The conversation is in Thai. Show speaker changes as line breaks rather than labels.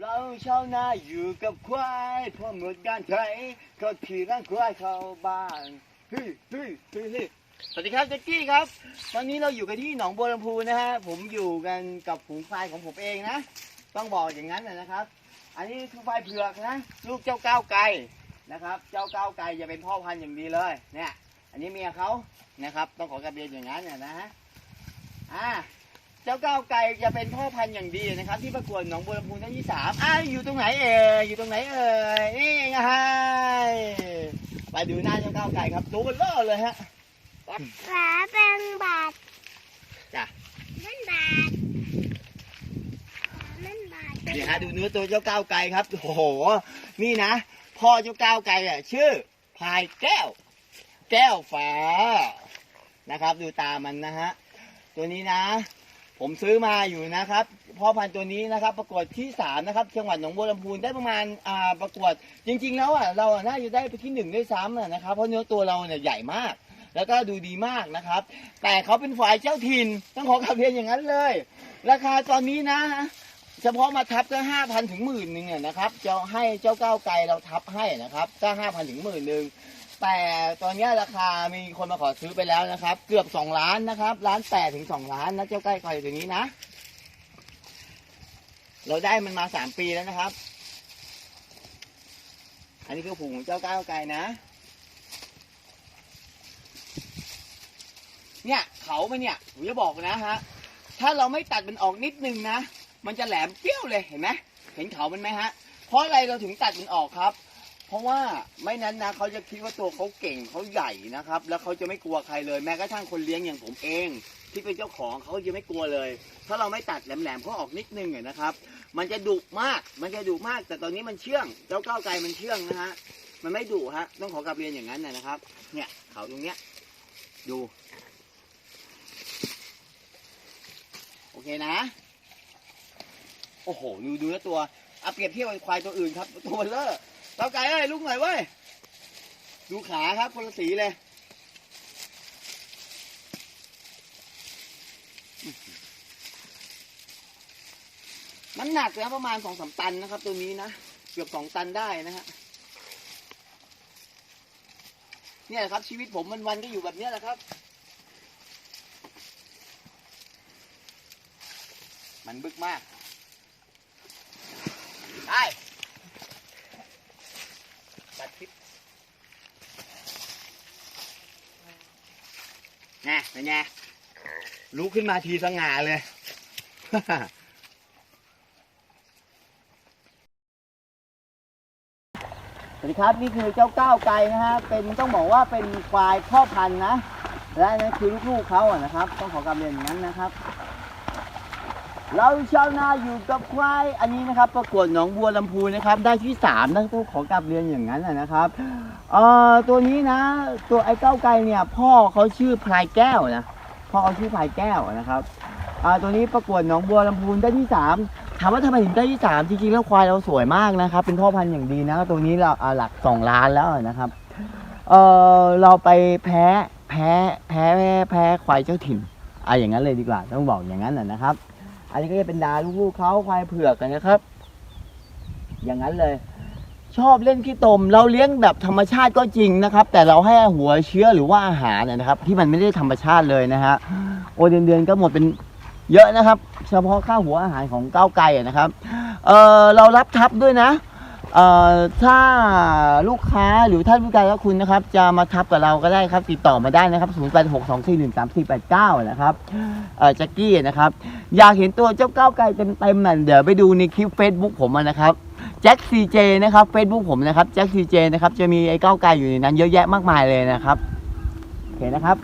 เราชาวนาอยู่กับควายพอหมดการไถก็ขี่ร่างควายเข้าบ้านเฮ้ยเฮ้ยเฮ้ยเฮ้ยสวัสดีครับแจ็คกี้ครับ ตอนนี้เราอยู่กันที่หนองบัวลำพูนะฮะผมอยู่กันกับฝูงควายของผมเองนะ ต้องบอกอย่างนั้นนะนะครับ อันนี้คือควายเผือกนะลูกเจ้าก้าวไก่นะครับ เจ้าก้าวไก่จะเป็นพ่อพันธุ์อย่างดีเลยเนี่ย อันนี้เมียเขานะครับ ต้องขอกระเบียนอย่างนั้นนะนะฮะอ่า เจ้าก้าวไก่จะเป็นพ่อพันธุ์อย่างดีนะครับ ที่ประกวดหนองบัวลำพูท่านที่สามอ่าอยู่ตรงไหนเอ่ยอยู่ตรงไหนเอ่ยนี่ไงไปดูหน้าเจ้าก้าวไก่ครับตัวเบลอเลยฮะ
ฝาเป็นบาท
จ้ะ
มันบาทมันบาท
นี่ฮะดูเนื้อตัวเจ้าก้าวไก่ครับโอ้โหนี่นะพ่อเจ้าก้าวไก่อะชื่อพายแก้ว แก้วฟ้านะครับ ดูตามันนะฮะตัวนี้นะ ผมซื้อมาอยู่นะครับพ่อพันธุ์ตัวนี้นะครับ ประกวดที่สามนะครับจังหวัดหนองบัวลำพูนได้ประมาณอ่าประกวด จริง ๆ แล้วอะเราน่าจะได้ไปที่หนึ่งด้วยซ้ำอะนะครับ เพราะเนื้อตัวเราเนี่ยใหญ่มาก แล้วก็ดูดีมากนะครับ แต่เขาเป็นฝ่ายเจ้าถิ่นต้องขอกลับเรียนอย่างนั้นเลย ราคาตอนนี้นะ เฉพาะมาทับก็ห้าพันถึงหมื่นหนึ่งนะครับจะให้เจ้าก้าวไกลเราทับให้นะครับก็ห้าพันถึงหมื่นหนึ่ง แต่ตอนเนี้ยราคามีคนมาขอซื้อไปแล้วนะครับ เกือบสองล้านนะครับล้านแปดถึงสองล้านนะเจ้าก้าวไกลตัวนี้นะ เราได้มันมาสามปีแล้วนะครับ อันนี้คือผูของเจ้าก้าวไกลนะ เนี่ยเขามันเนี่ยผมจะบอกนะฮะถ้าเราไม่ตัดมันออกนิดนึงนะ มันจะแหลมเปี้ยวเลยเห็นไหมเห็นเขามันไหมฮะเพราะอะไรเราถึงตัดมันออกครับ เพราะว่าไม่นั้นนะเขาจะคิดว่าตัวเขาเก่งเขาใหญ่นะครับ แล้วเขาจะไม่กลัวใครเลยแม้กระทั่งคนเลี้ยงอย่างผมเอง ที่เป็นเจ้าของเขาจะไม่กลัวเลย ถ้าเราไม่ตัดแหลมๆเขาออกนิดนึงนะครับ มันจะดุมากมันจะดุมาก แต่ตอนนี้มันเชื่องเจ้าก้าวไกลมันเชื่องนะฮะมันไม่ดุฮะต้องขอกลับเรียนอย่างนั้นนะครับ เนี่ยเขาตรงเนี้ยดู โอเคนะ โอ้โหดูดูแล้วตัวเอาเปรียบเทียบกับควายตัวอื่นครับ ตัวเลเลอร์ เต้าไก่เอ้ยลุกหน่อยเว้ย ดูขาครับคนละสีเลยน้ำหนักนะประมาณสองสามตันนะครับ ตัวนี้นะเกือบสองตันได้นะฮะเนี่ยครับ ชีวิตผมมันวันๆก็อยู่แบบนี้แหละครับ มันบึกมาก ได้ตัดคลิป ไงเป็นไงลุกขึ้นมาทีสง่าเลย สวัสดีครับนี่คือเจ้าก้าวไกลนะฮะเป็นต้องบอกว่าเป็นควายพ่อพันธุ์นะ และนั่นคือลูกๆเขาอะนะครับ ต้องขอกำเรียนอย่างนั้นนะครับ เราชาวนาอยู่กับควายอันนี้นะครับ ประกวดหนองบัวลำพูนะครับ ได้ที่สามนะต้องขอกลับเรียนอย่างนั้นนะนะครับ เอ่อตัวนี้นะ ตัวไอ้เก้าไกลเนี่ย พ่อเขาชื่อพลายแก้วนะพ่อเขาชื่อพลายแก้วนะครับอ่าตัวนี้ประกวดหนองบัวลำพูนได้ที่สามถามว่าทำไมถึงได้ที่สามจริงๆแล้วควายเราสวยมากนะครับ เป็นพ่อพันธุ์อย่างดีนะ ตัวนี้เราหลักสองล้านแล้วนะครับเออเราไปแพ้แพ้แพ้แพ้ควายเจ้าถิ่นอะอย่างนั้นเลยดีกว่าต้องบอกอย่างนั้นนะนะครับ อันนี้ก็จะเป็นดาลูกๆเขาควายเผือกกันนะครับ อย่างนั้นเลย ชอบเล่นขี้ตม เราเลี้ยงแบบธรรมชาติก็จริงนะครับ แต่เราให้หัวเชื้อหรือว่าอาหารเนยนะครับ ที่มันไม่ได้ธรรมชาติเลยนะฮะโอเดือนเดือนก็หมดเป็นเยอะนะครับ เฉพาะค่าหัวอาหารของก้าวไก่นะครับเออเรารับทับด้วยนะเอ่อถ้าลูกค้าหรือท่านผู้การะคุณนะครับ จะมาทับกับเราก็ได้ครับติดต่อมาได้นะครับ 0 8 6 2 4 1 3 4 8 9 นะครับเอ่อแจ็คกี้นะครับ อยากเห็นตัวเจ้าก้าวไกลเต็มๆน่ะเดี๋ยวไปดูในคลิป Facebook ผมนะครับ แจ็คซีเจนะครับ Facebook ผมนะครับแจ็คซีเจนะครับ จะมีไอ้ก้าวไกลอยู่ในนั้นเยอะแยะมากมายเลยนะครับ โอเคนะครับ